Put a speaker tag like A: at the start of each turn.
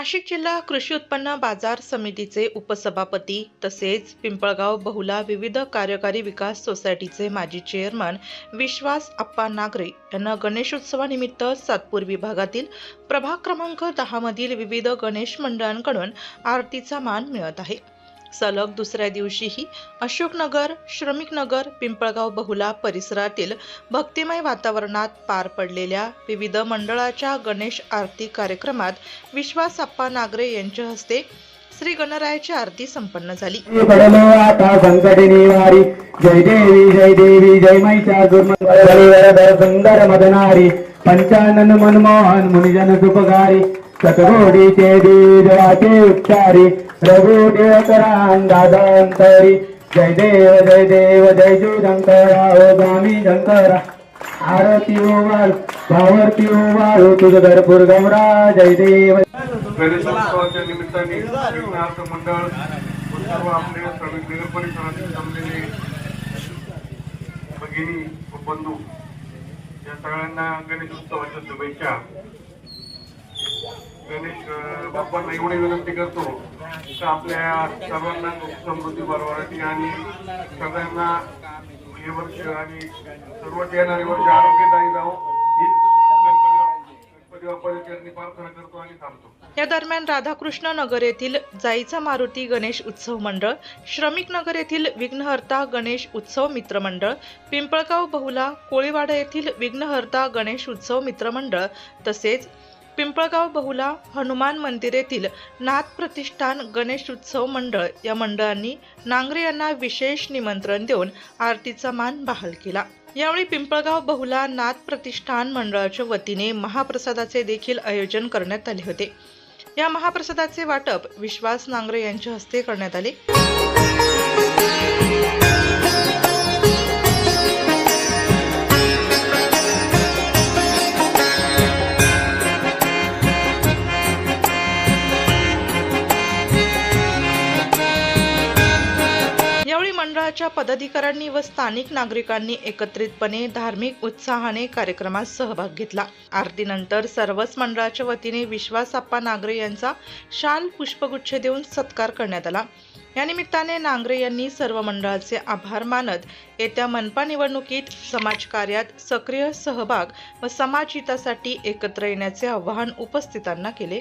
A: नाशिक जिल्हा कृषी उत्पन्न बाजार समितीचे उपसभापती तसेच पिंपळगाव बहुला विविध कार्यकारी विकास सोसायटीचे माजी चेअरमन विश्वास अप्पा नागरे यांना गणेशोत्सवानिमित्त सातपूर विभागातील प्रभाग क्रमांक दहामधील विविध गणेश मंडळांकडून आरतीचा मान मिळत आहे. सलग दुसऱ्या दिवशीही अशोकनगर श्रमिकनगर पिंपळगाव बहुला परिसरातील भक्तिमय वातावरणात पार पडलेल्या विविध मंडळाच्या गणेश आरती कार्यक्रमात विश्वास आप्पा नागरे यांच्या हस्ते श्री गणरायाची आरती संपन्न झाली
B: जय देवी जय देवी जय मैचा सुंदर मदनारी पंचानन मनमोहन मुनिजन सुपकारी सतगोडीचे देवाचे उच्चारी रघु देवकरान दादांतरी जय देव जय देव जय जू शंकरा ओ स्वामी शंकरा आरती ओवाल भावरती ओवाल तुझ भरपूर गौरा जय देव.
C: गणेशोत्सवाच्या निमित्ताने विघ्नार्थ मंडळ सर्व आपले नगर परिसरातील जमलेले भगिनी व बंधू या सगळ्यांना गणेशोत्सवाच्या शुभेच्छा. गणेश बाप्पांना एवढी विनंती करतो की आपल्या सर्वांना समृद्धी बरोबरची आणि सगळ्यांना हे वर्ष आणि सर्वच येणारे वर्ष आरोग्यदायी जावं.
A: या दरम्यान राधाकृष्ण नगर येथील जाईचा मारुती गणेश उत्सव मंडळ श्रमिक नगर येथील विघ्नहर्ता गणेश उत्सव मित्र मंडळ पिंपळगाव बहुला कोळीवाडा येथील विघ्नहर्ता गणेश उत्सव मित्र मंडळ तसेच पिंपळगाव बहुला हनुमान मंदिर येथील नाथ प्रतिष्ठान गणेश उत्सव मंडळ या मंडळांनी नांगरे यांना विशेष निमंत्रण देऊन आरतीचा मान बहाल केला. यावेळी पिंपळगाव बहुला नाथ प्रतिष्ठान मंडळाच्या वतीने महाप्रसादाचे देखील आयोजन करण्यात आले होते. या महाप्रसादाचे वाटप विश्वास नांगरे यांच्या हस्ते करण्यात आले. यावेळी मंडळाच्या पदाधिकाऱ्यांनी व स्थानिक नागरिकांनी एकत्रितपणे धार्मिक उत्साहाने कार्यक्रमात सहभाग घेतला. आरतीनंतर सर्वच मंडळाच्या वतीने विश्वासाप्पा नागरे यांचा शाल पुष्पगुच्छ देऊन सत्कार करण्यात आला. या निमित्ताने नांगरे यांनी सर्व मंडळाचे आभार मानत येत्या मनपा निवडणुकीत समाजकार्यात सक्रिय सहभाग व समाजहितासाठी एकत्र येण्याचे आवाहन उपस्थितांना केले.